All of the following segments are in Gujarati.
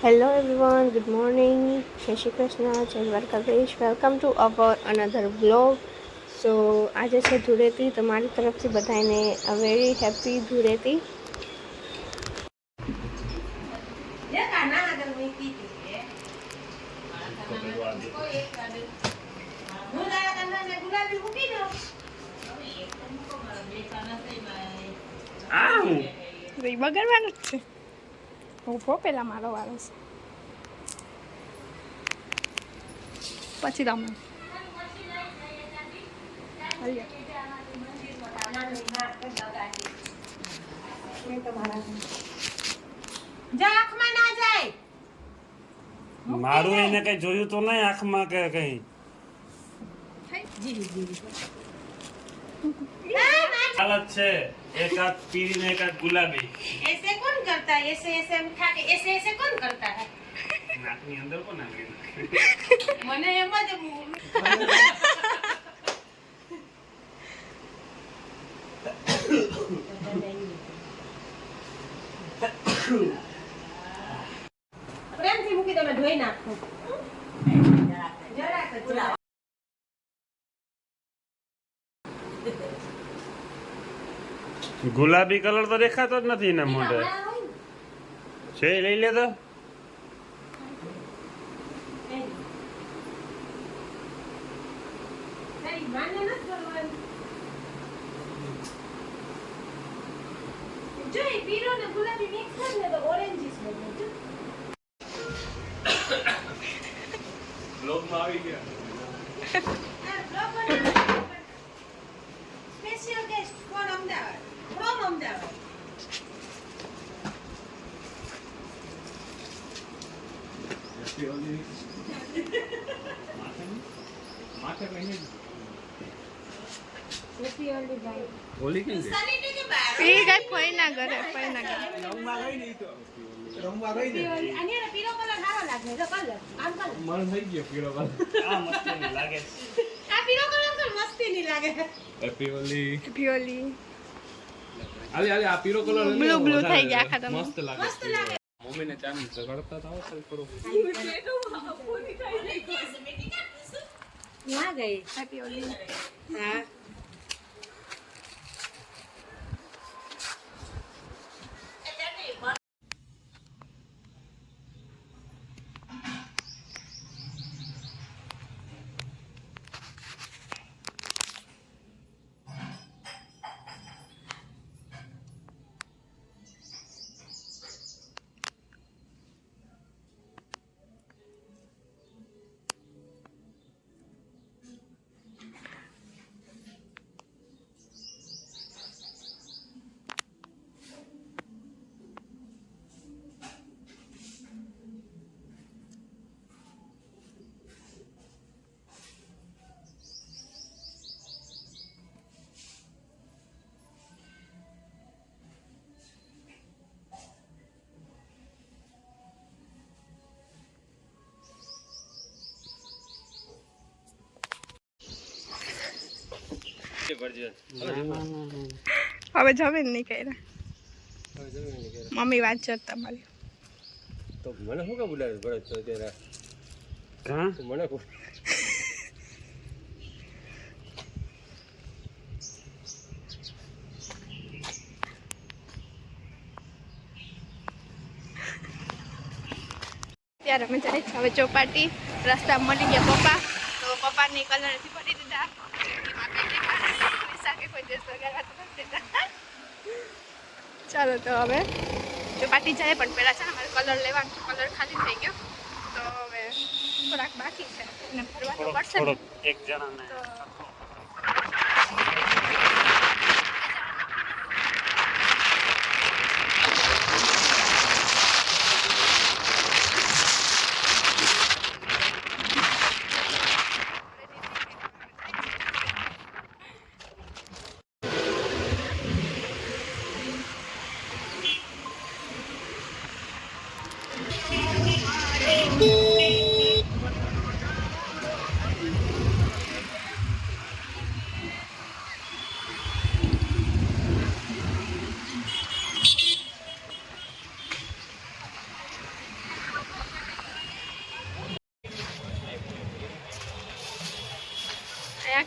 હેલો એવરીવન ગુડ મોર્નિંગ જય શ્રી કૃષ્ણ જય Dwarkadhish welcome to our another blog so આજે છે ધૂળેટી તો મારી તરફથી બધાને અ વેરી હેપી ધૂળેટી એ બગડવાનું જ છે ઊભો પહેલાં મારો વાળો છે. પછી તમે મારું એને કઈ જોયું તો નહીં આંખમાં કે કઈ? હાલત છે. એકાદ પીરી ને એકાદ ગુલાબી. એસે करता है ऐसे ऐसे हम खा के ऐसे ऐसे कौन करता है નાકની અંદર કોણ નાખી મને એમ જ પ્રેમથી મૂકી તમે ધોઈ નાખો જરાક જ, જરાક. ગુલાબી કલર તો દેખાતો જ નથી એના મોઢે Şey Leyla da. Joy, bir onu bulabilir miyim? Sen de orange içmedin. Vlog mavi ya. Vlog mavi. Sunny કે બહાર એ કઈ ફઈના ઘરે ફઈના ઘરે. આની હારે પીળો કલર સારો લાગે જો કલર. આમ કલર આ મસ્તી નહીં લાગે આ પીળો કલર તો મસ્તી નહીં લાગે. હેપી ઓલી પ્યોલી આલી આલી આ પીળો કલર બ્લુ બ્લુ થઈ ગયા આખા તમે. મસ્ત લાગે. મસ્ત લાગે. મમ્મીને ચાંદ ઝઘડતા તો આવો કરો ના ગઈ. હા. હવે જમીન નહીં કર્યા મમ્મી વાત જોત તમારી તો મને શું કામ બોલાવે ભરત તો અત્યારે હા મને કહો. ત્યારે અમે જાય છે હવે ચોપાટી રસ્તા મળી ગયા પપ્પા તો પપ્પાની કલરથી ભરી દીધા ચાલો તો હવે ચોપાટી જાય પણ પહેલાં છે ને મારે કલર લેવાનો કલર ખાલી થઈ ગયો. તો હવે થોડાક બાકી છે. ભરવાનું ભરવા તો પડશે ને. એક જણાને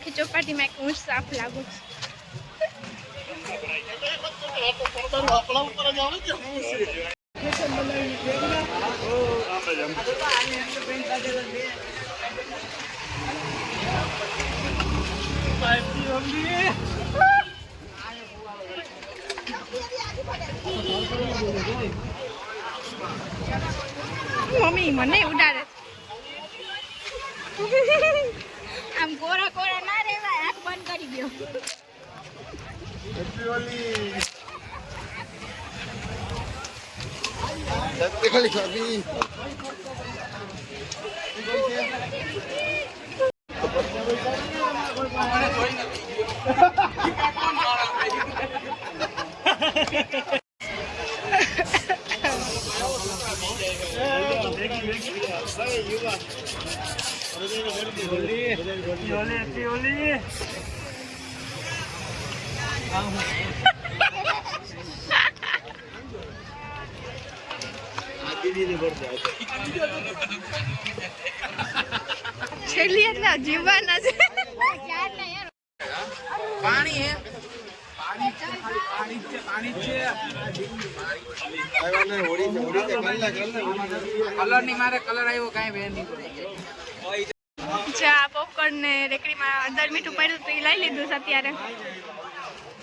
આખી ચોપાટીમાં એક ઊંચ સાફ લાગુ મમ્મી મને ઉડાડે આમ આમ Oli, oli. છેલ્લી એટલે જીવવાના છે. ચા પોપકોર્ન ને રેકડીમાં અંદર મીઠું પડ્યું તો એ લઈ લીધું છે અત્યારે.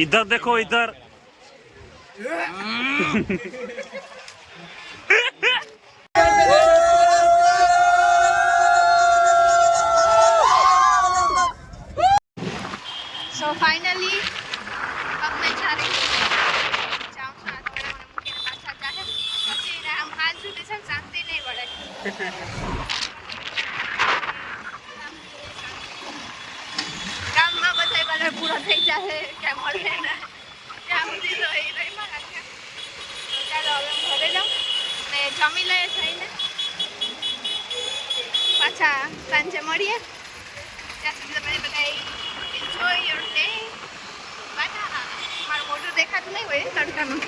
इधर देखो, इधर। सो फाइनली अब मैं जा रही हूँ। हम हाल से नहीं बढ़े કલર પૂરો થઈ જશે ક્યાં મળે ને. ત્યાં સુધી તો એ તો ચાલો હવે હું ઘરે જાઉં. ને જમી લઈએ થઈને પાછા સાંજે મળીએ. ત્યાં સુધી તમે બધા એન્જોય યોર ડે મારું મોઢું દેખાતું નહીં હોય તડકામાં